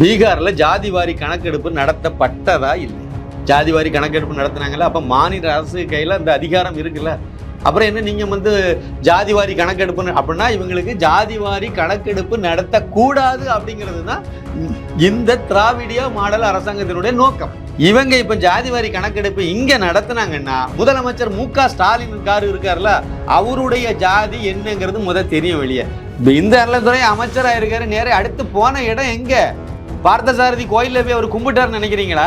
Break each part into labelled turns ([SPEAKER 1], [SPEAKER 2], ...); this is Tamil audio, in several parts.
[SPEAKER 1] பீகாரில் ஜாதிவாரி கணக்கெடுப்பு நடத்தப்பட்டதா இல்லை? ஜாதிவாரி கணக்கெடுப்பு நடத்துனாங்கல்ல அப்போ மாநில அரசு கையில் அந்த அதிகாரம் இருக்குல்ல? அப்புறம் என்ன நீங்கள் வந்து ஜாதிவாரி கணக்கெடுப்பு அப்படின்னா இவங்களுக்கு ஜாதிவாரி கணக்கெடுப்பு நடத்தக்கூடாது அப்படிங்கிறது தான் இந்த திராவிடியா மாடல் அரசாங்கத்தினுடைய நோக்கம். இவங்க இப்போ ஜாதிவாரி கணக்கெடுப்பு இங்கே நடத்துனாங்கன்னா முதலமைச்சர் மு க ஸ்டாலின் காரு இருக்கார்ல அவருடைய ஜாதி என்னங்கிறது முத தெரியும் வெளியே. இந்த அறத்துறை அமைச்சராக இருக்காரு நேரம் அடுத்து போன இடம் எங்கே? பார்த்தசாரதி கோயிலில் போய் அவர் கும்பிட்டாருன்னு நினைக்கிறீங்களா?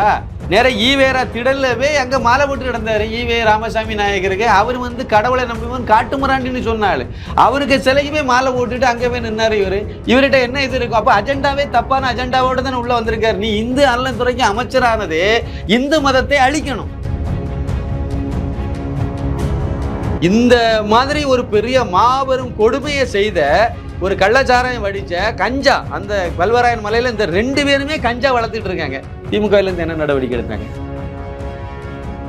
[SPEAKER 1] நேராக ஈவேரா திடலில் போய் அங்க மாலை போட்டு கிடந்தாரு ஈவே ராமசாமி நாயகருக்கு. அவர் வந்து கடவுளை நம்பிவன் காட்டுமிராண்டின்னு சொன்னாரு. அவருக்கு சிலைக்கு போய் மாலை போட்டுட்டு அங்கே போய் நின்னாரு இவரு. இவர்கிட்ட என்ன இது இருக்கும்? அப்போ அஜெண்டாவே தப்பான அஜெண்டாவோடு தானே உள்ள வந்திருக்காரு. நீ இந்து அறநிலைத்துறைக்கு அமைச்சரானது இந்து மதத்தை அழிக்கணும். இந்த மாதிரி ஒரு பெரிய மாபெரும் கொடுமையை செய்த ஒரு கள்ளச்சாராயம் வடிச்ச கஞ்சா அந்த கல்வராயன் மலையில இந்த ரெண்டு பேருமே கஞ்சா வளர்த்துட்டு இருக்காங்க. திமுக இருந்து என்ன நடவடிக்கை எடுத்தாங்க?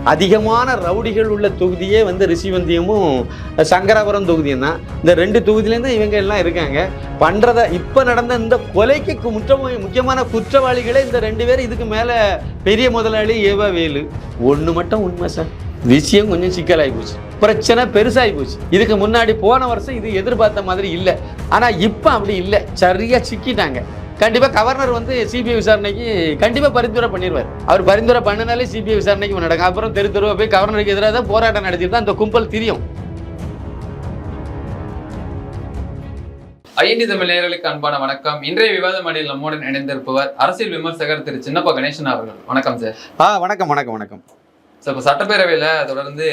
[SPEAKER 1] அதிகமான ரவுடிகள் உள்ள தொகுதியே வந்து ரிஷிவந்தியமும் சங்கராபுரம் தொகுதியும் தான். இந்த ரெண்டு தொகுதியிலேருந்து இவங்க எல்லாம் இருக்காங்க. பண்றத இப்போ நடந்த இந்த கொலைக்கு கு- முற்ற முக்கியமான குற்றவாளிகளே இந்த ரெண்டு பேரும் இதுக்கு மேலே பெரிய முதலாளி ஏவா வேலு ஒன்று மட்டும் உண்மை சார். விஷயம் கொஞ்சம் சிக்கலாகி போச்சு. பிரச்சனை பெருசாகி போச்சு. இதுக்கு முன்னாடி போன வருஷம் இது எதிர்பார்த்த மாதிரி இல்லை. ஆனால் இப்போ அப்படி இல்லை. சரியா சிக்கிட்டாங்க. கண்டிப்பாக கவர்னர் வந்து சிபிஐ விசாரணைக்கு கண்டிப்பாக பரிந்துரை பண்ணிடுவார் அவர் பரிந்துரை பண்ணினாலே சிபிஐ விசாரணைக்கு நடக்கும் அப்புறம் தெரு தெருவா போய் கவர்னருக்கு எதிராக தான் போராட்டம் நடத்திட்டு தான் அந்த கும்பல் திரியும்.
[SPEAKER 2] ஐஎன்டி தமிழ் நேயர்களுக்கு அன்பான வணக்கம். இன்றைய விவாத மடியில் நம்முடன் இணைந்திருப்பவர் அரசியல் விமர்சகர் திரு சின்னப்பா கணேசன் அவர்கள். வணக்கம் சார்
[SPEAKER 1] ஆ வணக்கம் வணக்கம் வணக்கம்.
[SPEAKER 2] சார் இப்போ சட்டப்பேரவையில் தொடர்ந்து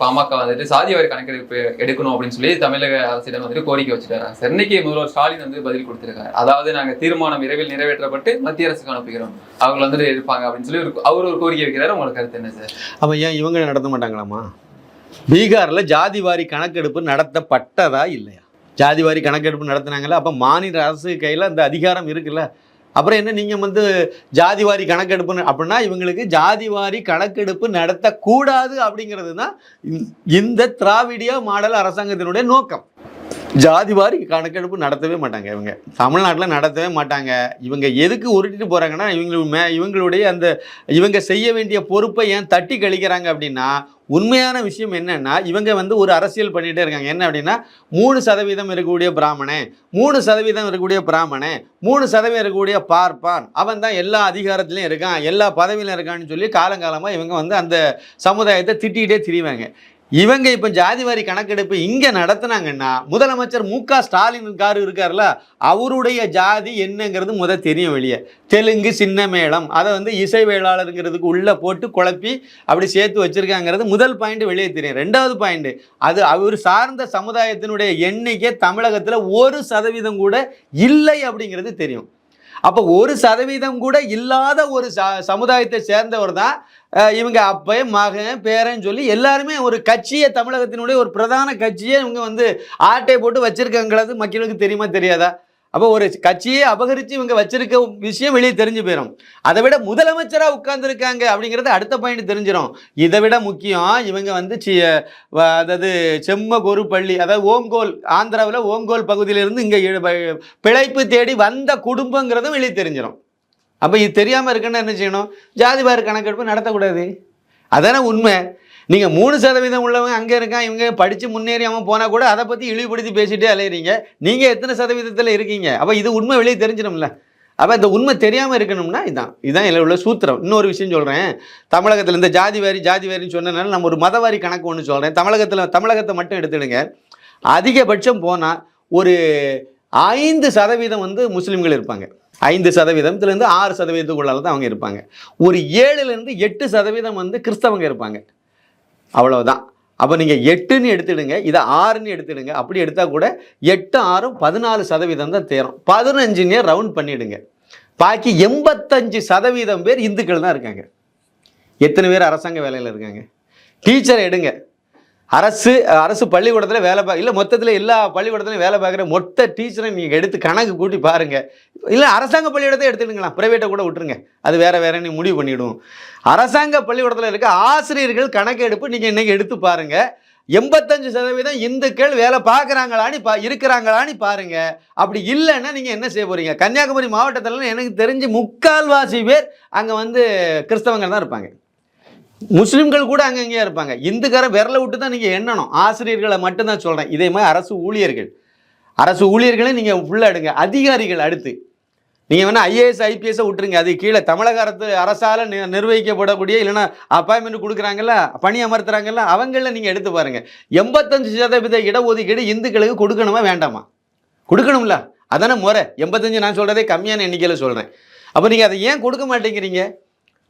[SPEAKER 2] பாமக வந்துட்டு சாதிவாரி கணக்கெடுப்பு எடுக்கணும் அப்படின்னு சொல்லி தமிழக அரசிடம் வந்துட்டு கோரிக்கை வச்சுட்டாங்க. சார் முதல்வர் ஸ்டாலின் வந்து பதில் கொடுத்துருக்காரு. அதாவது நாங்கள் தீர்மானம் விரைவில் நிறைவேற்றப்பட்டு மத்திய அரசுக்கு அனுப்புகிறோம். அவங்க வந்துட்டு எடுப்பாங்க அப்படின்னு சொல்லி ஒரு- அவர் ஒரு கோரிக்கை வைக்கிறாரு. உங்களுக்கு கருத்து என்ன சார்?
[SPEAKER 1] அப்போ ஏன் இவங்க நடத்த மாட்டாங்களாமா பீகாரில் ஜாதிவாரி கணக்கெடுப்பு நடத்தப்பட்டதா இல்லையா? ஜாதிவாரி கணக்கெடுப்பு நடத்துனாங்கல்ல அப்போ மாநில அரசு கையில் அந்த அதிகாரம் இருக்குல்ல? அப்புறம் என்ன நீங்கள் வந்து ஜாதிவாரி கணக்கெடுப்பு அப்படின்னா இவங்களுக்கு ஜாதிவாரி கணக்கெடுப்பு நடத்தக்கூடாது அப்படிங்கிறது தான் இந்த- திராவிடிய மாடல் அரசாங்கத்தினுடைய நோக்கம். ஜாதிவாரி கணக்கெடுப்பு நடத்தவே மாட்டாங்க இவங்க. தமிழ்நாட்டில் நடத்தவே மாட்டாங்க. இவங்க எதுக்கு உருட்டிட்டு போகிறாங்கன்னா இவங்களுக்கு மே இவங்களுடைய அந்த இவங்க செய்ய வேண்டிய பொறுப்பை ஏன் தட்டி கழிக்கிறாங்க அப்படின்னா உண்மையான விஷயம் என்னன்னா இவங்க வந்து ஒரு அரசியல் பண்ணிகிட்டே இருக்காங்க. என்ன அப்படின்னா மூணு சதவீதம் இருக்கக்கூடிய பிராமணன் மூணு சதவீதம் இருக்கக்கூடிய பிராமணன் மூணு சதவீதம் இருக்கக்கூடிய பார்ப்பான். அவன் தான் எல்லா அதிகாரத்துலையும் இருக்கான் எல்லா பதவியிலும் இருக்கான்னு சொல்லி காலங்காலமாக இவங்க வந்து அந்த சமுதாயத்தை திட்டிகிட்டே திரிவாங்க. இவங்க இப்போ ஜாதிவாரி கணக்கெடுப்பு இங்கே நடத்துனாங்கன்னா முதலமைச்சர் மு க ஸ்டாலின் காரு இருக்கார்ல அவருடைய ஜாதி என்னங்கிறது முத தெரியும் வெளியே. தெலுங்கு சின்ன மேளம் அதை வந்து இசை வேளாளருங்கிறதுக்கு உள்ளே போட்டு குழப்பி அப்படி சேர்த்து வச்சிருக்காங்கிறது முதல் பாயிண்ட் வெளியே தெரியும். ரெண்டாவது பாயிண்ட் அது அவர் சார்ந்த சமுதாயத்தினுடைய எண்ணிக்கை தமிழகத்தில் ஒரு சதவீதம் கூட இல்லை அப்படிங்கிறது தெரியும். அப்போ ஒரு சதவீதம் கூட இல்லாத ஒரு ச சமுதாயத்தை சேர்ந்தவர் தான் இவங்க அப்பன் மகன் பேரன் சொல்லி எல்லாருமே ஒரு கட்சியை தமிழகத்தினுடைய ஒரு பிரதான கட்சியை இவங்க வந்து ஆட்டை போட்டு வச்சிருக்காங்கிறது மக்களுக்கு தெரியுமா தெரியாதா? அப்போ ஒரு கட்சியை அபகரித்து இவங்க வச்சிருக்க விஷயம் வெளியே தெரிஞ்சு போயிடும் அதை விட முதலமைச்சராக உட்கார்ந்துருக்காங்க அப்படிங்கிறது அடுத்த பாயிண்ட் தெரிஞ்சிடும் இதை விட முக்கியம் இவங்க வந்து சி வ- அதாவது செம்ம பள்ளி அதாவது ஓங்கோல் ஆந்திராவில் ஓங்கோல் பகுதியிலிருந்து இங்கே பிழைப்பு தேடி வந்த குடும்பங்கிறதும் வெளியே தெரிஞ்சிடும் அப்போ இது தெரியாமல் இருக்குன்னா என்ன செய்யணும்? ஜாதிவாரி கணக்கெடுப்பு நடத்தக்கூடாது. அதான உண்மை. நீங்கள் மூணு சதவீதம் உள்ளவங்க அங்கே இருக்கான் இவங்க படித்து முன்னேறி அவன் போனால் கூட அதை பற்றி இழிவுபடுத்தி பேசிகிட்டே அலையிறீங்க. நீங்கள் எத்தனை சதவீதத்தில் இருக்கீங்க? அப்போ இது உண்மை வெளியே தெரிஞ்சிடும்ல. அப்போ இந்த உண்மை தெரியாமல் இருக்கணும்னா இதான். இதுதான் இதில் உள்ள சூத்திரம். இன்னொரு விஷயம் சொல்கிறேன் தமிழகத்தில் இந்த ஜாதி வாரி ஜாதி வாரின்னு சொன்னனால நம்ம ஒரு மதவாரி கணக்கு ஒன்று சொல்கிறேன் தமிழகத்தில் தமிழகத்தை மட்டும் எடுத்துடுங்க. அதிகபட்சம் போனால் ஒரு ஐந்து சதவீதம் வந்து முஸ்லீம்கள் இருப்பாங்க. ஐந்து சதவீதத்துலேருந்து ஆறு சதவீதத்துக்குள்ளால தான் அவங்க இருப்பாங்க. ஒரு ஏழுலேருந்து எட்டு சதவீதம் வந்து கிறிஸ்தவங்க இருப்பாங்க. அவ்வளவுதான். அப்போ நீங்கள் எட்டுன்னு எடுத்துடுங்க இதை ஆறுன்னு எடுத்துடுங்க. அப்படி எடுத்தால் கூட எட்டு ஆறும் பதினாலு சதவீதம் தான் தேரும். பதினஞ்சுன்னே ரவுண்ட் பண்ணிவிடுங்க பாக்கி எண்பத்தஞ்சு சதவீதம் பேர் இந்துக்கள் தான் இருக்காங்க. எத்தனை பேர் அரசாங்க வேலையில் இருக்காங்க? டீச்சரை எடுங்க. அரசு அரசு பள்ளிக்கூடத்தில் வேலை பார்க்க இல்லை மொத்தத்தில் எல்லா பள்ளிக்கூடத்துலையும் வேலை பார்க்குற மொத்த டீச்சரை நீங்கள் எடுத்து கணக்கு கூட்டி பாருங்கள் இல்லை அரசாங்க பள்ளிக்கூடத்தை எடுத்துடுங்களா ப்ரைவேட்டை கூட விட்டுருங்க. அது வேறு வேற நீ முடிவு பண்ணிவிடுவோம் அரசாங்க பள்ளிக்கூடத்தில் இருக்க ஆசிரியர்கள் கணக்கெடுப்பு நீங்கள் இன்றைக்கி எடுத்து பாருங்கள் எண்பத்தஞ்சு சதவீதம் இந்துக்கள் வேலை பார்க்குறாங்களான்னு பா இருக்கிறாங்களான்னு பாருங்கள் அப்படி இல்லைன்னா நீங்கள் என்ன செய்ய போகிறீங்க கன்னியாகுமரி மாவட்டத்தில் எனக்கு தெரிஞ்சு முக்கால்வாசி பேர் அங்கே வந்து கிறிஸ்தவங்கள் தான் இருப்பாங்க. முஸ்லிம்கள் கூட அங்கங்கேயே இருப்பாங்க. இந்துக்கார விரலை விட்டு தான் நீங்கள் எண்ணணும். ஆசிரியர்களை மட்டும்தான் சொல்கிறேன் இதே மாதிரி அரசு ஊழியர்கள். அரசு ஊழியர்களை நீங்கள் ஃபுல்லாக எடுங்க. அதிகாரிகள் அடுத்து. நீங்கள் வேணால் ஐஏஎஸ் ஐபிஎஸ்ஸை விட்டுருங்க. அது கீழே தமிழக அரசு அரசால் நி- நிர்வகிக்கப்படக்கூடிய இல்லைன்னா அப்பாயின்மெண்ட் கொடுக்குறாங்கல்ல பணி அமர்த்துறாங்கல்ல அவங்கள நீங்கள் எடுத்து பாருங்கள் எண்பத்தஞ்சு சதவீத இடஒதுக்கீடு இந்துக்களுக்கு கொடுக்கணுமா வேண்டாமா? கொடுக்கணும்ல. அதானே முறை. எண்பத்தஞ்சு நான் சொல்கிறதே கம்மியான எண்ணிக்கையில் சொல்கிறேன் அப்போ நீங்கள் அதை ஏன் கொடுக்க மாட்டேங்கிறீங்க?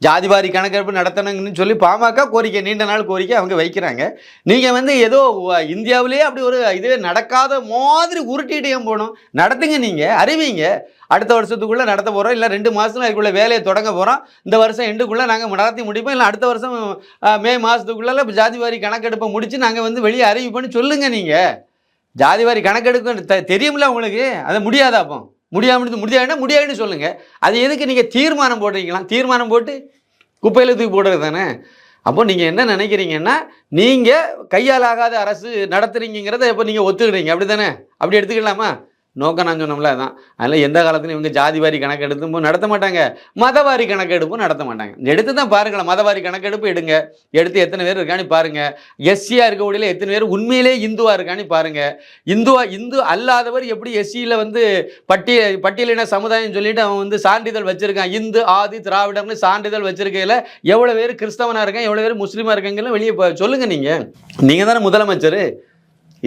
[SPEAKER 1] ஜாதிவாரி கணக்கெடுப்பு நடத்தணுங்கன்னு சொல்லி பாமக கோரிக்கை நீண்ட நாள் கோரிக்கை அவங்க வைக்கிறாங்க. நீங்கள் வந்து ஏதோ இந்தியாவிலேயே அப்படி ஒரு இதுவே நடக்காத மாதிரி உருட்டிகிட்டே போகணும்? நடத்துங்க நீங்கள் அறிவிங்க. அடுத்த வருஷத்துக்குள்ளே நடத்த போகிறோம் இல்லை ரெண்டு மாதத்துல அதுக்குள்ளே வேலையை தொடங்க போகிறோம் இந்த வருஷம் எண்டுக்குள்ளே நாங்கள் நடத்தி முடிப்போம் இல்லை அடுத்த வருஷம் மே மாதத்துக்குள்ளே ஜாதிவாரி கணக்கெடுப்பை முடித்து நாங்கள் வந்து வெளியே அறிவிப்போன்னு சொல்லுங்கள் நீங்கள் ஜாதிவாரி கணக்கெடுக்க தெ- தெரியும்ல உங்களுக்கு? அது முடியாதா அப்போ? முடியாமல் முடியாதுன்னா முடியாதுன்னு சொல்லுங்கள் அது எதுக்கு நீங்கள் தீர்மானம் போடுறீங்களா? தீர்மானம் போட்டு குப்பையில் தூக்கி போடுறது தானே? அப்போ நீங்கள் என்ன நினைக்கிறீங்கன்னா நீங்கள் கையால் ஆகாத அரசு நடத்துறீங்கிறத இப்போ நீங்கள் ஒத்துக்கிறீங்க. அப்படி தானே அப்படி எடுத்துக்கலாமா? நோக்கம் நான் சொன்னோம்ல அதான். அதனால் எந்த காலத்துலையும் இவங்க ஜாதிவாரி கணக்கெடுப்பும் நடத்த மாட்டாங்க. மதவாரி கணக்கெடுப்பும் நடத்த மாட்டாங்க. எடுத்து தான் பாருங்களேன் மதவாரி கணக்கெடுப்பு எடுங்க. எடுத்து எத்தனை பேர் இருக்கான்னு பாருங்கள் எஸ்சியாக இருக்கக்கூடிய எத்தனை பேர் உண்மையிலே இந்துவாக இருக்கான்னு பாருங்கள் இந்துவா இந்து அல்லாதவர் எப்படி எஸ்சியில் வந்து பட்டிய பட்டியலின சமுதாயம் சொல்லிட்டு அவன் வந்து சான்றிதழ் வச்சுருக்கான். இந்து ஆதி திராவிடம்னு சான்றிதழ் வச்சுருக்கையில் எவ்வளோ பேர் கிறிஸ்தவனாக இருக்கான் எவ்வளோ பேர் முஸ்லீமாக இருக்காங்கன்னு வெளியே சொல்லுங்கள் நீங்கள் நீங்கள் தானே முதலமைச்சர்.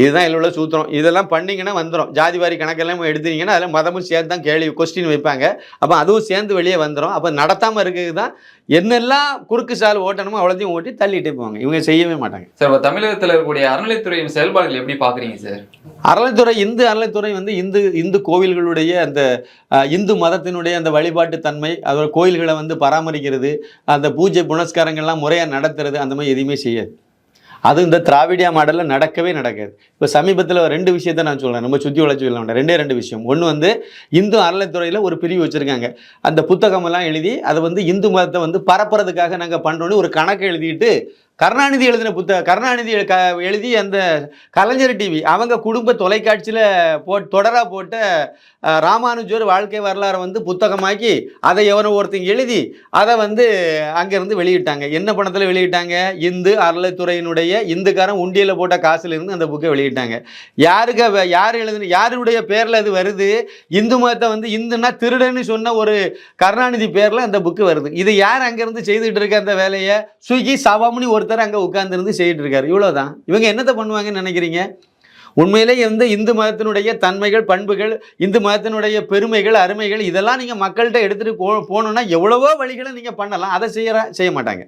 [SPEAKER 1] இதுதான் இதில் உள்ள சூத்திரம். இதெல்லாம் பண்ணீங்கன்னா வந்துடும் ஜாதிவாரி கணக்கெல்லாம் எடுத்தீங்கன்னா அதில் மதமும் சேர்த்து தான் கேள்வி கொஸ்டின் வைப்பாங்க. அப்போ அதுவும் சேர்ந்து வெளியே வந்துடும் அப்போ நடத்தாமல் இருக்கிறது தான் என்னெல்லாம் குறுக்கு சால் ஓட்டணுமோ அவ்வளோத்தையும் ஓட்டி தள்ளிட்டே போவாங்க. இவங்க செய்யவே மாட்டாங்க.
[SPEAKER 2] சார் இப்போ தமிழகத்தில் இருக்கக்கூடிய அறநிலைத்துறையின் செயல்பாடுகள் எப்படி பார்க்குறீங்க சார்?
[SPEAKER 1] அறநிலைத்துறை இந்து அறநிலைத்துறை வந்து இந்து இந்து கோவில்களுடைய அந்த இந்து மதத்தினுடைய அந்த வழிபாட்டு தன்மை அதோட கோயில்களை வந்து பராமரிக்கிறது அந்த பூஜை புனஸ்காரங்கள்லாம் முறையாக நடத்துறது அந்த மாதிரி எதுவுமே செய்யாது. அது இந்த திராவிடியா மாடலில் நடக்கவே நடக்காது. இப்போ சமீபத்தில் ரெண்டு விஷயத்தை நான் சொல்கிறேன் நம்ம சுற்றி உழைச்சி சொல்ல வேண்டாம் ரெண்டே ரெண்டு விஷயம். ஒன்று வந்து இந்து அறநிலைத்துறையில் ஒரு பிரிவு வச்சுருக்காங்க. அந்த புத்தகமெல்லாம் எழுதி அதை வந்து இந்து மதத்தை வந்து பரப்புறதுக்காக நாங்கள் பண்ணுறோன்னு ஒரு கணக்கு எழுதிட்டு கருணாநிதி எழுதின புத்தகம் கருணாநிதி க எழுதி அந்த கலைஞர் டிவி அவங்க குடும்ப தொலைக்காட்சியில் போ தொடராக போட்ட ராமானுஜர் வாழ்க்கை வரலாறை வந்து புத்தகமாக்கி அதை எவனோ ஒருத்தங்க எழுதி அதை வந்து அங்கேருந்து வெளியிட்டாங்க. என்ன பணத்தில் வெளியிட்டாங்க? இந்து அறநிலைத்துறையினுடைய இந்துக்காரன் உண்டியில் போட்ட காசுலேருந்து அந்த புக்கை வெளியிட்டாங்க. யாருக்கு யார் எழுதுன யாருடைய பேரில் அது வருது? இந்து மதத்தை வந்து இந்துன்னா திருடன்னு சொன்ன ஒரு கருணாநிதி பேரில் அந்த புக்கு வருது. இது யார் அங்கேருந்து செய்துட்டு இருக்க அந்த வேலையை? சுகி ஸ்விக்கி ஒரு ஒருத்தர் அங்கே உட்கார்ந்துருந்து செய்யிட்டு இருக்காரு இவ்வளோதான் இவங்க என்னத்தை பண்ணுவாங்கன்னு நினைக்கிறீங்க? உண்மையிலேயே வந்து இந்து மதத்தினுடைய தன்மைகள் பண்புகள் இந்து மதத்தினுடைய பெருமைகள் அருமைகள் இதெல்லாம் நீங்கள் மக்கள்கிட்ட எடுத்துகிட்டு போ போகணுன்னா எவ்வளவோ வழிகளை நீங்கள் பண்ணலாம். அதை செய்யற செய்ய மாட்டாங்க.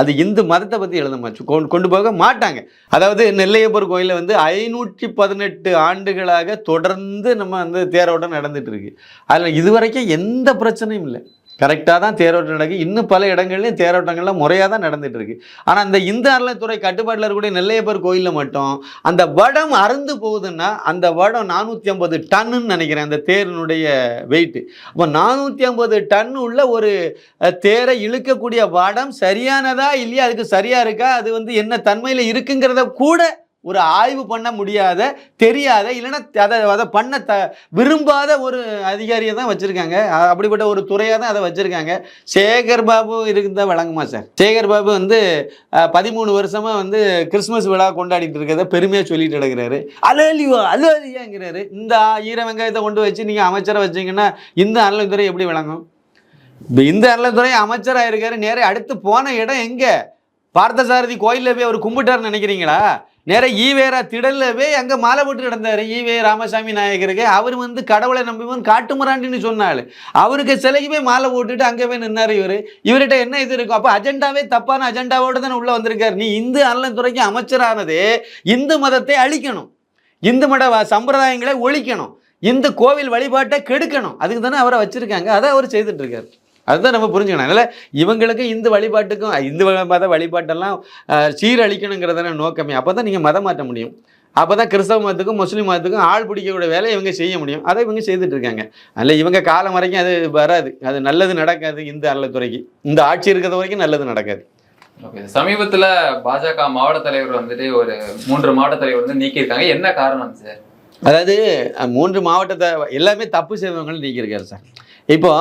[SPEAKER 1] அது இந்து மதத்தை பற்றி எழுத கொண்டு கொண்டு போக மாட்டாங்க. அதாவது நெல்லையப்பர் கோயிலில் வந்து ஐநூற்றி பதினெட்டு ஆண்டுகளாக தொடர்ந்து நம்ம வந்து தேரோட்டம் நடந்துகிட்டு இருக்கு. அதில் இதுவரைக்கும் எந்த பிரச்சனையும் இல்லை. கரெக்டாக தான் தேரோட்டம் நடக்குது இன்னும் பல இடங்கள்லையும் தேரோட்டங்கள்லாம் முறையாக தான் நடந்துகிட்டு இருக்கு. ஆனால் அந்த இந்து அறநிலைத்துறை கட்டுப்பாட்டில் இருக்கக்கூடிய நெல்லையப்பர் கோயிலில் மட்டும் அந்த வடம் அறுந்து போகுதுன்னா அந்த வடம் நானூற்றி ஐம்பது டன்னுன்னு நினைக்கிறேன் அந்த தேரினுடைய வெயிட்டு அப்போ நானூற்றி ஐம்பது டன் உள்ள ஒரு தேரை இழுக்கக்கூடிய வடம் சரியானதா இல்லையா? அதுக்கு சரியாக இருக்கா? அது வந்து என்ன தன்மையில் இருக்குங்கிறத கூட ஒரு ஆய்வு பண்ண முடியாத தெரியாத இல்லைன்னா அதை அதை பண்ண த விரும்பாத ஒரு அதிகாரியை தான் வச்சுருக்காங்க. அப்படிப்பட்ட ஒரு துறையாக தான் அதை வச்சுருக்காங்க. சேகர் பாபு இருக்குதான் வழங்குமா சார்? சேகர் பாபு வந்து பதிமூணு வருஷமாக வந்து கிறிஸ்மஸ் விழா கொண்டாடிட்டு இருக்கிறத பெருமையாக சொல்லிட்டு கிடக்கிறாரு. அலலியோ அலலியாங்கிறாரு. இந்த ஈர வெங்காயத்தை கொண்டு வச்சு நீங்கள் அமைச்சரை வச்சீங்கன்னா இந்த அறநிலைத்துறை எப்படி விளங்கும்? இப்போ இந்த அறநிலைத்துறை அமைச்சராக இருக்காரு நேராக அடுத்து போன இடம் எங்கே? பார்த்தசாரதி கோயிலில் போய் அவர் கும்பிட்டாருன்னு நினைக்கிறீங்களா? நேராக ஈவேரா திடலவே அங்கே மாலை போட்டு கிடந்தார் ஈவே ராமசாமி நாயகருக்கு. அவர் வந்து கடவுளை நம்பிவன் காட்டுமிராண்டின்னு சொன்னாள் அவருக்கு சிலைக்கு போய் மாலை போட்டுட்டு அங்கே போய் நின்னாரு இவர். இவர்கிட்ட என்ன இது இருக்கும்? அப்போ அஜெண்டாவே தப்பான அஜெண்டாவோடு தானே உள்ளே வந்திருக்காரு. நீ இந்து அறநிலைத்துறைக்கு அமைச்சரானதே இந்து மதத்தை அழிக்கணும். இந்து மத சம்பிரதாயங்களை ஒழிக்கணும். இந்து கோவில் வழிபாட்டை கெடுக்கணும். அதுக்கு தானே அவரை வச்சுருக்காங்க. அதை அவர் செய்துட்டு இருக்காரு. அதுதான் நம்ம புரிஞ்சுக்கணும். அதனால் இவங்களுக்கு இந்து வழிபாட்டுக்கும் இந்து மத வழிபாட்டெல்லாம் சீரழிக்கணுங்கிறதான நோக்கமே. அப்போ தான் நீங்கள் மதம் மாற்ற முடியும். அப்போ தான் கிறிஸ்தவ மதத்துக்கும் முஸ்லீம் மதத்துக்கும் ஆள் பிடிக்கக்கூடிய வேலையை இவங்க செய்ய முடியும். அதை இவங்க செய்துட்டு இருக்காங்க. அதில் இவங்க காலம் வரைக்கும் அது வராது. அது நல்லது நடக்காது இந்த அறநிலைத்துறைக்கு இந்த ஆட்சி இருக்கிற வரைக்கும் நல்லது நடக்காது.
[SPEAKER 2] ஓகே சமீபத்துல பாஜக மாவட்ட தலைவர் வந்துட்டு ஒரு மூன்று மாவட்ட தலைவர் வந்து நீக்கியிருக்காங்க. என்ன காரணம் சார்?
[SPEAKER 1] அதாவது மூன்று மாவட்டத்தை எல்லாமே தப்பு செய்தவங்களும் நீக்கியிருக்காரு சார். இப்போ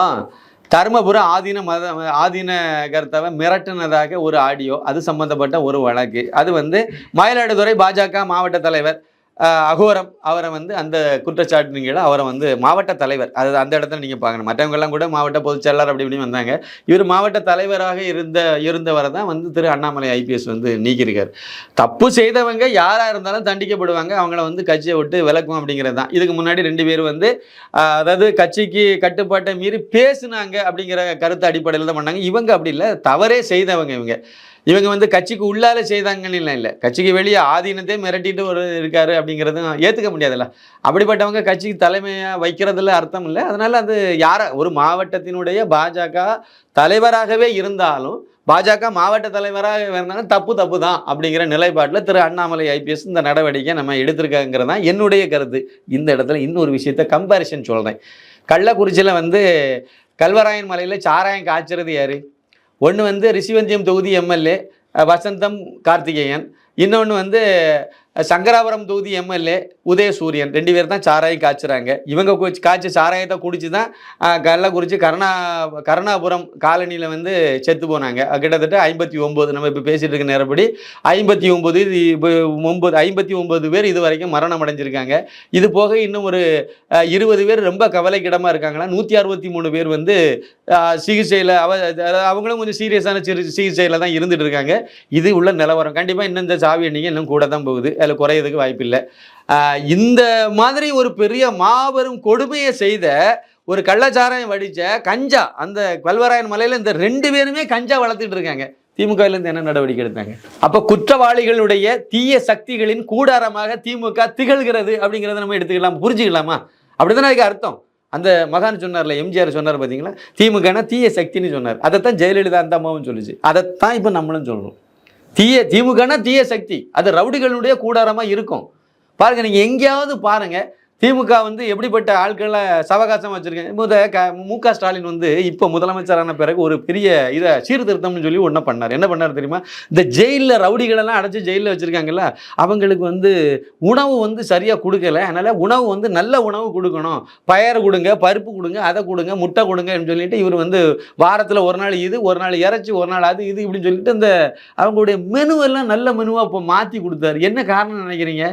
[SPEAKER 1] தர்மபுர ஆதீன மத ஆதீன கருத்தவை மிரட்டினதாக ஒரு ஆடியோ அது சம்பந்தப்பட்ட ஒரு வழக்கு. அது வந்து மயிலாடுதுறை பாஜக மாவட்ட தலைவர் அகோரம் அவரை வந்து அந்த குற்றச்சாட்டின் கீழே அவரை வந்து மாவட்ட தலைவர் அது அந்த இடத்துல நீங்கள் பார்க்கணும். மற்றவங்கெல்லாம் கூட மாவட்ட பொதுச் செயலாளர் அப்படி இப்படின்னு வந்தாங்க. இவர் மாவட்ட தலைவராக இருந்த இருந்தவரை தான் வந்து திரு அண்ணாமலை ஐபிஎஸ் வந்து நீக்கியிருக்கார். தப்பு செய்தவங்க யாராக இருந்தாலும் தண்டிக்கப்படுவாங்க. அவங்கள வந்து கட்சியை விட்டு விளக்கும் அப்படிங்கிறது தான். இதுக்கு முன்னாடி ரெண்டு பேர் வந்து அதாவது கட்சிக்கு கட்டுப்பாட்டை மீறி பேசுனாங்க அப்படிங்கிற கருத்து அடிப்படையில் தான் பண்ணாங்க. இவங்க அப்படி இல்லை தவறே செய்தவங்க இவங்க. இவங்க வந்து கட்சிக்கு உள்ளால செய்தாங்கன்னு இல்லை இல்லை. கட்சிக்கு வெளியே ஆதீனத்தை மிரட்டிட்டு ஒரு இருக்காரு அப்படிங்கிறதும் ஏற்றுக்க முடியாதுல்ல. அப்படிப்பட்டவங்க கட்சிக்கு தலைமையாக வைக்கிறதுல அர்த்தம் இல்லை. அதனால அது யார ஒரு மாவட்டத்தினுடைய பாஜக தலைவராகவே இருந்தாலும் பாஜக மாவட்ட தலைவராக இருந்தாலும் தப்பு தப்பு தான் அப்படிங்கிற நிலைப்பாட்டில் திரு அண்ணாமலை ஐபிஎஸ் இந்த நடவடிக்கை நம்ம எடுத்திருக்காங்கிறது தான் என்னுடைய கருத்து. இந்த இடத்துல இன்னொரு விஷயத்த கம்பாரிசன் சொல்கிறேன் கள்ளக்குறிச்சியில் வந்து கல்வராயன் மலையில் சாராயம் காய்ச்சறது யாரு? ஒன்று வந்து ரிஷிவந்தியம் தொகுதி எம்எல்ஏ வசந்தம் கார்த்திகேயன். இன்னொன்று வந்து சங்கராபுரம் தொகுதி எம்எல்ஏ உதயசூரியன். ரெண்டு பேர் தான் சாராயம் காய்ச்சுறாங்க. இவங்க குச்சி- காய்ச்ச சாராயத்தை குடிச்சு தான் அஹ், கள்ளக்குறிச்சி கருணா கருணாபுரம் காலனியில் வந்து செத்து போனாங்க. கிட்டத்தட்ட ஐம்பத்தி ஒம்பது நம்ம இப்போ பேசிகிட்டு இருக்க நேரப்படி ஐம்பத்தி ஒம்பது இது இப்போ ஒம்பது ஐம்பத்தி ஒம்பது பேர் இது வரைக்கும் மரணம் அடைஞ்சிருக்காங்க. இது போக இன்னும் ஒரு இருபது பேர் ரொம்ப கவலைக்கிடமாக இருக்காங்களா? நூற்றி அறுபத்தி மூணு பேர் வந்து சிகிச்சையில் அவ அதாவது அவங்களும் கொஞ்சம் சீரியஸான சிகிச்சையில் தான் இருந்துகிட்டு இருக்காங்க. இது உள்ள நிலவரம். கண்டிப்பாக இன்னும் இந்த சாவி எண்ணிக்கை இன்னும் கூட தான் போகுது. அதில் குறையிறதுக்கு வாய்ப்பில்லை. இந்த மாதிரி ஒரு பெரிய மாபெரும் கொடுமையை செய்த ஒரு கள்ளச்சாராயம் வடித்த கஞ்சா அந்த கல்வராயன் மலையில் இந்த ரெண்டு பேருமே கஞ்சா வளர்த்துட்டு இருக்காங்க. திமுகவிலேருந்து என்ன நடவடிக்கை எடுத்தாங்க? அப்போ குற்றவாளிகளுடைய தீய சக்திகளின் கூடாரமாக திமுக திகழ்கிறது அப்படிங்கிறத நம்ம எடுத்துக்கலாம் புரிஞ்சுக்கலாமா? அப்படிதான் அதுக்கு அர்த்தம்? அந்த மகான் சொன்னார்ல எம்ஜிஆர் சொன்னார் பார்த்தீங்களா திமுகனா தீய சக்தின்னு சொன்னார். அதைத்தான் ஜெயலலிதா அந்த அம்மாவும் சொல்லிச்சு. அதைத்தான் இப்போ நம்மளும் சொல்கிறோம் தீய திமுகனா தீய சக்தி. அது ரவுடிகளுடைய கூடாரமாக இருக்கும். பாருங்கள் நீங்கள் எங்கேயாவது பாருங்கள் திமுக வந்து எப்படிப்பட்ட ஆட்களை சவகாசம் வச்சுருக்கேன்? முத க மு க ஸ்டாலின் வந்து இப்போ முதலமைச்சரான பிறகு ஒரு பெரிய இதை சீர்திருத்தம்னு சொல்லி ஒன்றை பண்ணார். என்ன பண்ணார் தெரியுமா? இந்த ஜெயிலில் ரவுடிகளெல்லாம் அடைச்சி ஜெயிலில் வச்சுருக்காங்கல்ல அவங்களுக்கு வந்து உணவு வந்து சரியாக கொடுக்கல. அதனால் உணவு வந்து நல்ல உணவு கொடுக்கணும். பயறு கொடுங்க பருப்பு கொடுங்க அதை கொடுங்க முட்டை கொடுங்கன்னு சொல்லிட்டு இவர் வந்து வாரத்தில் ஒரு நாள் இது ஒரு நாள் இறைச்சி ஒரு நாள் அது இது இப்படின்னு சொல்லிட்டு இந்த அவங்களுடைய மெனுவெல்லாம் நல்ல மெனுவாக இப்போ மாற்றி கொடுத்தாரு. என்ன காரணம் நினைக்கிறீங்க?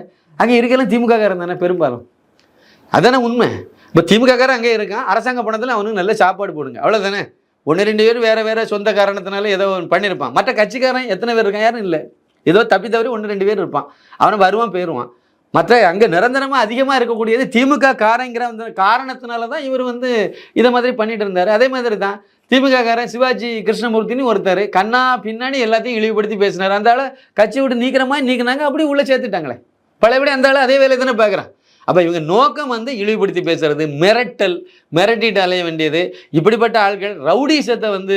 [SPEAKER 1] அங்கே இருக்கலாம் திமுக காரன் தானே பெரும்பாலும். அதானே உண்மை. இப்போ திமுகக்காரன் அங்கே இருக்கான் அரசாங்க பணத்தில் அவனுக்கு நல்ல சாப்பாடு போடுங்க. அவ்வளோதானே ஒன்று ரெண்டு பேர் வேறு வேறு சொந்த காரணத்தினால ஏதோ ஒன்று பண்ணியிருப்பான் மற்ற கட்சிக்காரன் எத்தனை பேர் இருக்கான்? யாரும் இல்லை. ஏதோ தப்பி தவறி ஒன்று ரெண்டு பேர் இருப்பான். அவனை வருவான் போயிடுவான் மற்ற அங்கே நிரந்தரமாக அதிகமாக இருக்கக்கூடியது திமுக காரங்கிற அந்த காரணத்தினால தான் இவர் வந்து இதை மாதிரி பண்ணிட்டு இருந்தார். அதே மாதிரி தான் திமுக காரன் சிவாஜி கிருஷ்ணமூர்த்தின்னு ஒருத்தர் கண்ணா பின்னாடி எல்லாத்தையும் இழிவுபடுத்தி பேசினார். அந்த ஆள் கட்சி விட்டு நீக்கிற மாதிரி நீக்கினாங்க அப்படியே உள்ளே சேர்த்துட்டாங்களே. பழையபடி அந்த ஆள் அதே வேலையை தானே பார்க்குறான். அப்போ இவங்க நோக்கம் வந்து இழிவுபடுத்தி பேசுறது மிரட்டல் மிரட்டிட்டு அலைய வேண்டியது இப்படிப்பட்ட ஆட்கள் ரவுடிசத்தை வந்து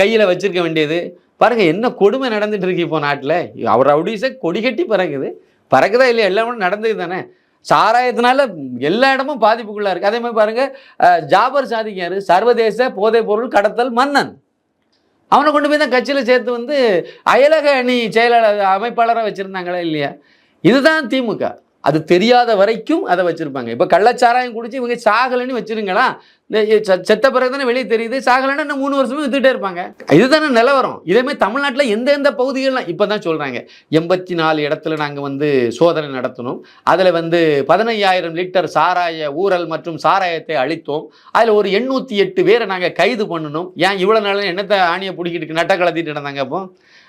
[SPEAKER 1] கையில் வச்சிருக்க வேண்டியது. பாருங்கள் என்ன கொடுமை நடந்துட்டு இருக்கு இப்போ நாட்டில். அவர் ரவுடிசை கொடி கட்டி பறக்குது. பறக்குதா இல்லையா? எல்லாமே நடந்தது தானே. சாராயத்தினால எல்லா இடமும் பாதிப்புக்குள்ளா இருக்கு. அதே மாதிரி பாருங்க ஜாபர் சாதிக்காரு சர்வதேச போதைப் பொருள் கடத்தல் மன்னன். அவனை கொண்டு போய் தான் கட்சியில் சேர்த்து வந்து அயலக அணி செயலாளர் அமைப்பாளராக வச்சுருந்தாங்களா இல்லையா? இதுதான் திமுக. அது தெரியாத வரைக்கும் அதை வச்சுருப்பாங்க. இப்போ கள்ளச்சாராயம் குடிச்சு இவங்க சாகலைன்னு வச்சுருங்களா? இந்த செத்த பிறகு தானே வெளியே தெரியுது. சாகலைன்னா இன்னும் மூணு வருஷமும் வித்துட்டே இருப்பாங்க. இதுதானே நிலவரம். இதேமாதிரி தமிழ்நாட்டில் எந்த எந்த பகுதிகள்லாம் இப்போ தான் சொல்கிறாங்க எண்பத்தி நாலு இடத்துல நாங்கள் வந்து சோதனை நடத்தினோம். அதில் வந்து பதினையாயிரம் லிட்டர் சாராய ஊறல் மற்றும் சாராயத்தை அழித்தோம். அதில் ஒரு எண்ணூற்றி எட்டு பேரை நாங்கள் கைது பண்ணணும் ஏன் இவ்வளோ நாள் என்னத்தை ஆணியை பிடிக்கிட்டு நட்டை கலத்திட்டு நடந்தாங்க அப்போ?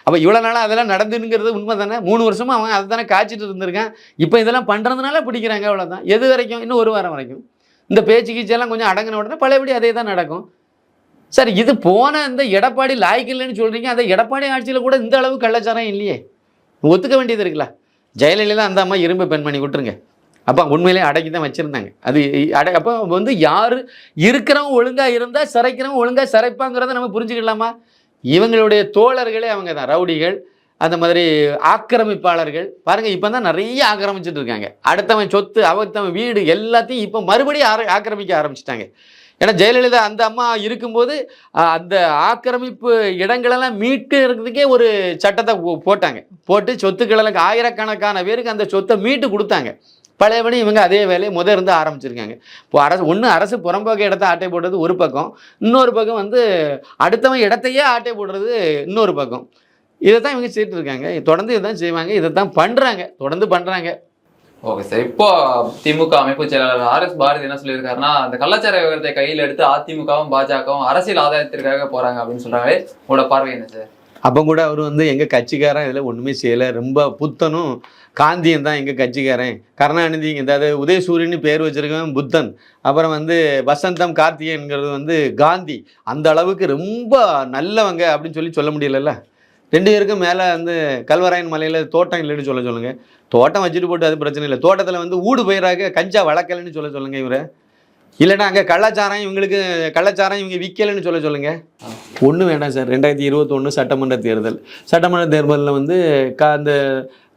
[SPEAKER 1] அப்போ இவ்வளோ நாளாக அதெல்லாம் நடந்துங்கிறது உண்மை தானே மூணு வருஷமா அவன் அதை தானே காய்ச்சிட்டு இருந்திருக்கான். இப்போ இதெல்லாம் பண்ணுறதுனால பிடிக்கிறாங்க அவ்வளோதான் எது வரைக்கும்? இன்னும் ஒரு வாரம் வரைக்கும். இந்த பேச்சு கீச்செல்லாம் கொஞ்சம் அடங்கின உடனே பழையபடி அதே தான் நடக்கும். சார் இது போன இந்த எடப்பாடி லாய்க்கு இல்லைன்னு சொல்கிறீங்க அந்த எடப்பாடி ஆட்சியில் கூட இந்த அளவு கள்ளச்சாரம் இல்லையே? ஒத்துக்க வேண்டியது இருக்குல்ல? ஜெயலலிதா அந்த அம்மா இரும்பு பண்ணி விட்டுருங்க அப்போ உண்மையிலே அடக்கி தான் வச்சுருந்தாங்க. அது அடை அப்போ வந்து யார் இருக்கிறவன் ஒழுங்காக இருந்தால் சிறைக்கிறவன் ஒழுங்காக சிறைப்பாங்கிறத நம்ம புரிஞ்சுக்கலாமா? இவங்களுடைய தோழர்களே அவங்க தான் ரவுடிகள் அந்த மாதிரி ஆக்கிரமிப்பாளர்கள். பாருங்கள் இப்போ தான் நிறைய ஆக்கிரமிச்சிட்டு இருக்காங்க. அடுத்தவன் சொத்து அவத்தவன் வீடு எல்லாத்தையும் இப்போ மறுபடியும் ஆர- ஆக்கிரமிக்க ஆரம்பிச்சிட்டாங்க. ஏன்னா ஜெயலலிதா அந்த அம்மா இருக்கும்போது அந்த ஆக்கிரமிப்பு இடங்களெல்லாம் மீட்டு இருக்கிறதுக்கே ஒரு சட்டத்தை போ- போட்டாங்க. போட்டு சொத்துக்களெல்லாம் ஆயிரக்கணக்கான பேருக்கு அந்த சொத்தை மீட்டு கொடுத்தாங்க. பழையபடி இவங்க அதே வேலையை முத இருந்து ஆரம்பிச்சிருக்காங்க. இப்போ அரசு ஒன்று அரசு புறம்போக்கு இடத்த ஆட்டை போடுறது ஒரு பக்கம் இன்னொரு பக்கம் வந்து அடுத்தவன் இடத்தையே ஆட்டை போடுறது இன்னொரு பக்கம். இதை தான் இவங்க செய்துட்டு இருக்காங்க தொடர்ந்து இதை தான் செய்வாங்க இதை தான் பண்ணுறாங்க தொடர்ந்து பண்ணுறாங்க
[SPEAKER 2] ஓகே சார் இப்போ திமுக அமைப்பு செயலாளர் ஆர் எஸ் பாரதி என்ன சொல்லியிருக்காருன்னா அந்த கள்ளச்சார விவகாரத்தை கையில் எடுத்து அதிமுகவும் பாஜகவும் அரசியல் ஆதாயத்திற்காக போறாங்க அப்படின்னு சொல்றாங்க உங்களோட பார்வை என்ன சார்?
[SPEAKER 1] அப்போ கூட அவர் வந்து எங்கள் கட்சிக்காரன் இதில் ஒன்றுமே செய்யலை. ரொம்ப புத்தனும் காந்தியன் தான் எங்கள் கட்சிக்காரன். கருணாநிதி அதாவது உதயசூரியன் பேர் வச்சிருக்கவன் புத்தன். அப்புறம் வந்து வசந்தம் கார்த்திகேயன்கிறது வந்து காந்தி. அந்த அளவுக்கு ரொம்ப நல்லவங்க அப்படின்னு சொல்லி சொல்ல முடியலல்ல. ரெண்டு பேருக்கும் மேலே வந்து கல்வராயன் மலையில் தோட்டம் இல்லைன்னு சொல்ல சொல்லுங்கள் தோட்டம் வச்சுட்டு போட்டு அது பிரச்சனை இல்லை. தோட்டத்தில் வந்து ஊடு பயிராக கஞ்சா வளர்க்கலைன்னு சொல்ல சொல்லுங்கள் இவரை. இல்லைன்னா அங்கே கள்ளச்சாரம் இவங்களுக்கு கள்ளச்சாரம் இவங்க விற்கலைன்னு சொல்ல சொல்லுங்கள் ஒன்றும் வேண்டாம் சார். ரெண்டாயிரத்தி இருபத்தொன்று சட்டமன்ற தேர்தல். சட்டமன்ற தேர்தலில் வந்து க அந்த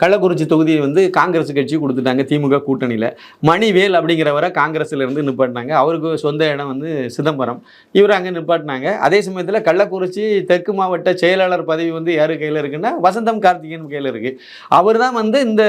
[SPEAKER 1] கள்ளக்குறிச்சி தொகுதியை வந்து காங்கிரஸ் கட்சி கொடுத்துட்டாங்க திமுக கூட்டணியில். மணிவேல் அப்படிங்கிறவரை காங்கிரஸ்லேருந்து நிப்பாட்டினாங்க. அவருக்கு சொந்த இடம் வந்து சிதம்பரம். இவர் அங்கே நிப்பாட்டினாங்க. அதே சமயத்தில் கள்ளக்குறிச்சி தெற்கு மாவட்ட செயலாளர் பதவி வந்து யார் கையில் இருக்குன்னா வசந்தம் கார்த்திகேயன் கையில் இருக்குது அவர் தான் வந்து இந்த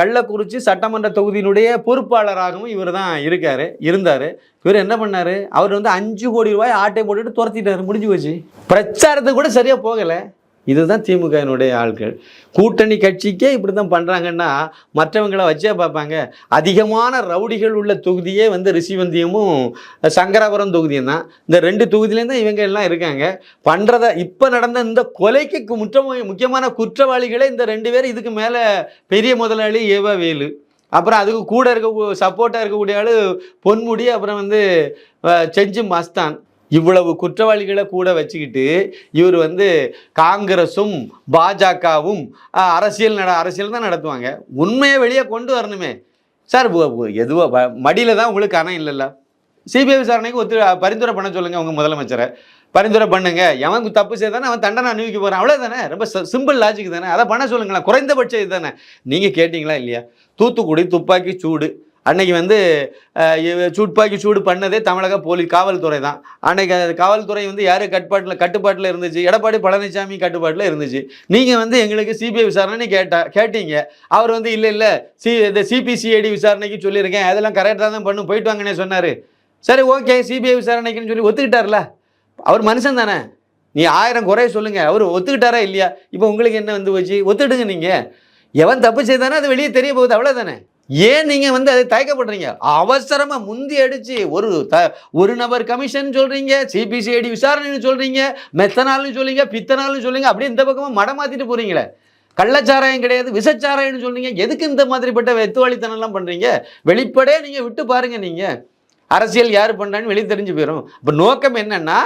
[SPEAKER 1] கள்ளக்குறிச்சி சட்டமன்ற தொகுதியினுடைய பொறுப்பாளராகவும் இவர் தான் இருக்கார் இருந்தார். இவர் என்ன பண்ணார்? அவர் வந்து அஞ்சு கோடி ரூபாய் ஆட்டை போட்டுட்டு துரத்திட்டார். முடிஞ்சு போச்சு. பிரச்சாரத்துக்கு கூட சரியாக போகலை. இதுதான் திமுகவினுடைய ஆட்கள். கூட்டணி கட்சிக்கே இப்படி தான் பண்ணுறாங்கன்னா மற்றவங்களை வச்சே பார்ப்பாங்க. அதிகமான ரவுடிகள் உள்ள தொகுதியே வந்து ரிஷிவந்தியமும் சங்கராபுரம் தொகுதியும் தான். இந்த ரெண்டு தொகுதியிலேயும் தான் இவங்க எல்லாம் இருக்காங்க. பண்ணுறத இப்போ நடந்த இந்த கொலைக்கு கு- முற்ற முக்கியமான குற்றவாளிகளே இந்த ரெண்டு பேரும் இதுக்கு மேலே பெரிய முதலாளி ஏவா வேலு. அப்புறம் அதுக்கு கூட இருக்க சப்போர்ட்டாக இருக்கக்கூடிய ஆள் பொன்முடி அப்புறம் வந்து செஞ்சு மஸ்தான். இவ்வளவு குற்றவாளிகளை கூட வச்சுக்கிட்டு இவர் வந்து காங்கிரஸும் பாஜகவும் அரசியல் நட அரசியல் தான் நடத்துவாங்க. உண்மையை வெளியே கொண்டு வரணுமே. சார் எதுவோ மடியில் தான் உங்களுக்கு அணை இல்லைல்ல. சிபிஐ விசாரணைக்கு ஒத்து பரிந்துரை பண்ண சொல்லுங்கள் உங்கள் முதலமைச்சரை. பரிந்துரை பண்ணுங்க. எவனுக்கு தப்பு செய்தானே அவன் தண்டனை அனுபவிக்க போகிறான் அவ்வளோதானே ரொம்ப சிம்பிள் லாஜிக் தானே? அதை பண்ண சொல்லுங்களேன். குறைந்தபட்சம் இதுதானே நீங்கள் கேட்டிங்களா இல்லையா? தூத்துக்குடி துப்பாக்கி சூடு. அன்னைக்கு வந்து சூட்பாக்கி சூடு பண்ணதே தமிழக போலீஸ் காவல்துறை தான். அன்னைக்கு அது காவல்துறை வந்து யார் கட்டுப்பாட்டில் கட்டுப்பாட்டில் இருந்துச்சு? எடப்பாடி பழனிசாமி கட்டுப்பாட்டில் இருந்துச்சு. நீங்கள் வந்து எங்களுக்கு சிபிஐ விசாரணைன்னு கேட்டா கேட்டீங்க. அவர் வந்து இல்லை இல்லை சி இந்த சிபிசிஐடி விசாரணைக்கு சொல்லியிருக்கேன். அதெல்லாம் கரெக்டாக தான் பண்ணும். போயிட்டு வாங்கன்னே சொன்னார். சரி ஓகே சிபிஐ விசாரணைக்குன்னு சொல்லி ஒத்துக்கிட்டார்ல? அவர் மனுஷன் தானே. நீ ஆயிரம் குறைய சொல்லுங்க. அவர் ஒத்துக்கிட்டாரா இல்லையா? இப்போ உங்களுக்கு என்ன வந்து போச்சு? ஒத்துடுங்க நீங்க. எவன் தப்பு செய்தானோ அது வெளியே தெரிய போகுது. அவ்வளோதானே ஏன் நீங்கள் வந்து அதை தயக்கப்படுறீங்க? அவசரமாக முந்தி அடித்து ஒரு த ஒரு நபர் கமிஷன் சொல்கிறீங்க சிபிசிஐடி விசாரணைன்னு சொல்கிறீங்க மெத்தனால்னு சொல்லுங்க பித்தனால்னு சொல்லுங்க அப்படியே இந்த பக்கமாக மடமாத்திட்டு போகிறீங்களே கள்ளச்சாராயம் கிடையாது விசச்சாராயம்னு சொல்கிறீங்க எதுக்கு இந்த மாதிரிப்பட்ட வெத்துவாளித்தனம்லாம் பண்ணுறீங்க வெளிப்படையே நீங்கள் விட்டு பாருங்கள் நீங்கள் அரசியல் யார் பண்ணுறான்னு வெளியே தெரிஞ்சு போயிடும் இப்போ நோக்கம் என்னென்னா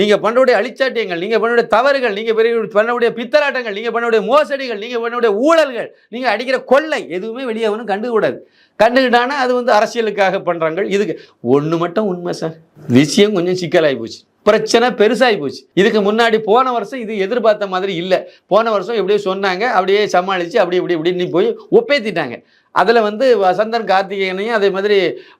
[SPEAKER 1] நீங்கள் பண்ணக்கூடிய அழிச்சாட்டியங்கள் நீங்கள் பண்ணக்கூடிய தவறுகள் நீங்கள் பெரிய பண்ணக்கூடிய பித்தலாட்டங்கள் நீங்கள் பண்ணக்கூடிய மோசடிகள் நீங்கள் பண்ணக்கூடிய ஊழல்கள் நீங்கள் அடிக்கிற கொள்ளை எதுவுமே வெளியே அவனும் கண்டுக்கூடாது கண்டுக்கிட்டானா அது வந்து அரசியலுக்காக பண்ணுறாங்க இதுக்கு ஒன்று மட்டும் உண்மை சார். விஷயம் கொஞ்சம் சிக்கலாகி போச்சு. பிரச்சனை பெருசாகி போச்சு. இதுக்கு முன்னாடி போன வருஷம் இது எதிர்பார்த்த மாதிரி இல்லை. போன வருஷம் எப்படியோ சொன்னாங்க அப்படியே சமாளித்து அப்படி இப்படி இப்படின்னு போய் ஒப்பேத்திட்டாங்க. அதில் வந்து வசந்தன் கார்த்திகேயனையும் அதே மாதிரி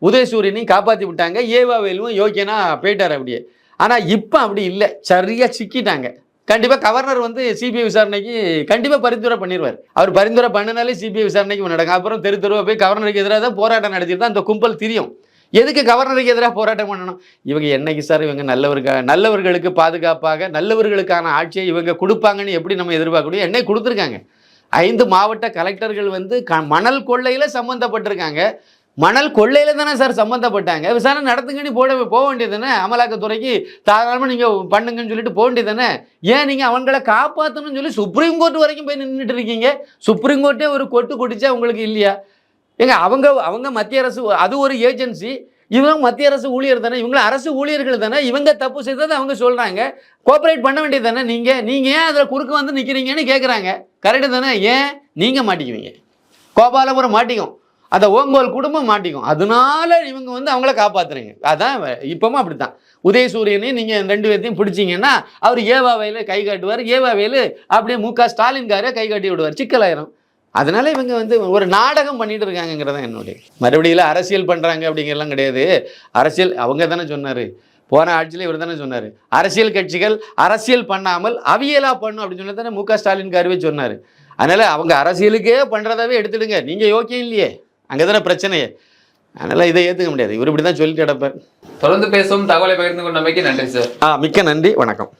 [SPEAKER 1] உதயசூரியனையும் காப்பாற்றி விட்டாங்க. ஏவா வேலுவும் யோக்கியனா போயிட்டார் அப்படியே. ஆனால் இப்போ அப்படி இல்லை. சரியாக சிக்கிட்டாங்க. கண்டிப்பாக கவர்னர் வந்து சிபிஐ விசாரணைக்கு கண்டிப்பாக பரிந்துரை பண்ணிடுவார் அவர் பரிந்துரை பண்ணினாலே சிபிஐ விசாரணைக்கு நடக்கும் அப்புறம் தெரு தெருவாக போய் கவர்னருக்கு எதிராக தான் போராட்டம் நடத்திட்டு தான் அந்த கும்பல் தெரியும். எதுக்கு கவர்னருக்கு எதிராக போராட்டம் பண்ணணும்? இவங்க என்னைக்கு சார் இவங்க நல்லவர்கள் நல்லவர்களுக்கு பாதுகாப்பாக நல்லவர்களுக்கான ஆட்சியை இவங்க கொடுப்பாங்கன்னு எப்படி நம்ம எதிர்பார்க்க முடியும் என்னை கொடுத்துருக்காங்க. ஐந்து மாவட்ட கலெக்டர்கள் வந்து க மணல் கொள்ளையில் சம்மந்தப்பட்டிருக்காங்க மணல் கொள்ளையில் தானே சார் சம்மந்தப்பட்டாங்க விசாரணை நடத்துங்கன்னு போட போக வேண்டியது தானே? அமலாக்கத்துறைக்கு தாராளமாக நீங்கள் பண்ணுங்கன்னு சொல்லிட்டு போக வேண்டியது தானே? ஏன் நீங்கள் அவங்கள காப்பாற்றணும்னு சொல்லி சுப்ரீம் கோர்ட் வரைக்கும் போய் நின்றுட்டு இருக்கீங்க? சுப்ரீம் கோர்ட்டே ஒரு கொட்டு கொட்டிச்சா உங்களுக்கு இல்லையா? ஏங்க அவங்க அவங்க மத்திய அரசு அது ஒரு ஏஜென்சி இவங்க மத்திய அரசு ஊழியர் தானே? இவங்கள அரசு ஊழியர்கள் தானே? இவங்க தப்பு செய்ததை அவங்க சொல்கிறாங்க கோஆப்ரேட் பண்ண வேண்டியது தானே நீங்கள் நீங்கள் ஏன் அதில் குறுக்க வந்து நிற்கிறீங்கன்னு கேட்குறாங்க கரெக்டு தானே? ஏன்? நீங்கள் மாட்டிக்குவீங்க. கோபாலபுரம் மாட்டிக்கும். அந்த ஓங்கோல் குடும்பம் மாட்டிக்கும். அதனால இவங்க வந்து அவங்கள காப்பாத்துறீங்க. அதான் வ- இப்பவும் அப்படித்தான். உதயசூரியனையும் நீங்கள் ரெண்டு பேர்த்தையும் பிடிச்சிங்கன்னா அவர் ஏவாவையில் கை காட்டுவார். ஏவாவையில் அப்படியே மு க ஸ்டாலின்காரே கை காட்டி விடுவார். சிக்கலாயிரும். அதனால இவங்க வந்து ஒரு நாடகம் பண்ணிட்டு இருக்காங்கங்கிறது தான் என்னுடைய மறுபடியும் அரசியல் பண்ணுறாங்க அப்படிங்கிறலாம் கிடையாது. அரசியல் அவங்க தானே சொன்னார். போன ஆட்சியில் இவர் தானே சொன்னார். அரசியல் கட்சிகள் அரசியல் பண்ணாமல் அவியலா பண்ணும் அப்படின்னு சொல்லி தானே மு க ஸ்டாலின் காருவே சொன்னார். அதனால் அவங்க அரசியலுக்கே பண்ணுறதாவே எடுத்துடுங்க. நீங்கள் யோக்கியம் இல்லையே. அங்கே தானே பிரச்சனையே. அதனால் இதை ஏற்றுக்க முடியாது. இவர் இப்படி தான் சொல்லிட்டு கிடப்பார்.
[SPEAKER 2] தொடர்ந்து பேசும் தகவலை பகிர்ந்து கொண்டமைக்கு நன்றி சார்.
[SPEAKER 1] ஆ மிக்க நன்றி. வணக்கம்.